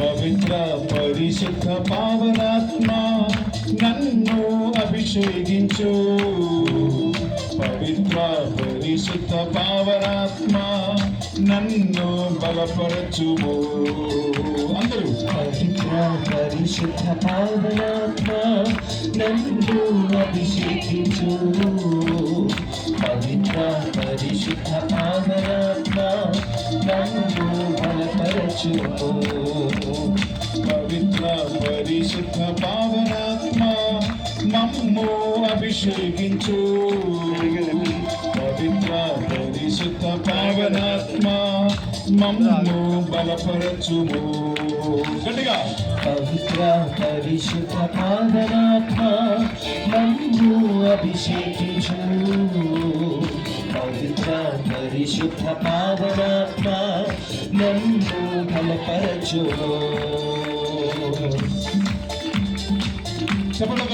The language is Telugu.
పవిత్ర పరిశుద్ధ పావనాత్మ నన్ను అభిషేకించు. పవిత్ర పరిశుద్ధ పావనాత్మ నన్ను బలపరచుము. అందరూ. పవిత్ర పరిశుద్ధ పావనాత్మ నన్ను అభిషేకించు. పవిత్ర పరిశుద్ధ పావనాత్మ నన్ను బలపరచు పవిత్ర పరిశుద్ధ పావనాత్మ మమ్ము అభిషేకించు. పవిత్ర పరిశుద్ధ పావనాత్మ మమ్ము బలపరచుము. గట్టిగా. పవిత్ర పరిశుద్ధ పావనాత్మ మమ్ము అభిషేకించు. పరిశుద్ధ పరిశుద్ధ పావనాత్మ నన్ను బలపరచు చెప్పండి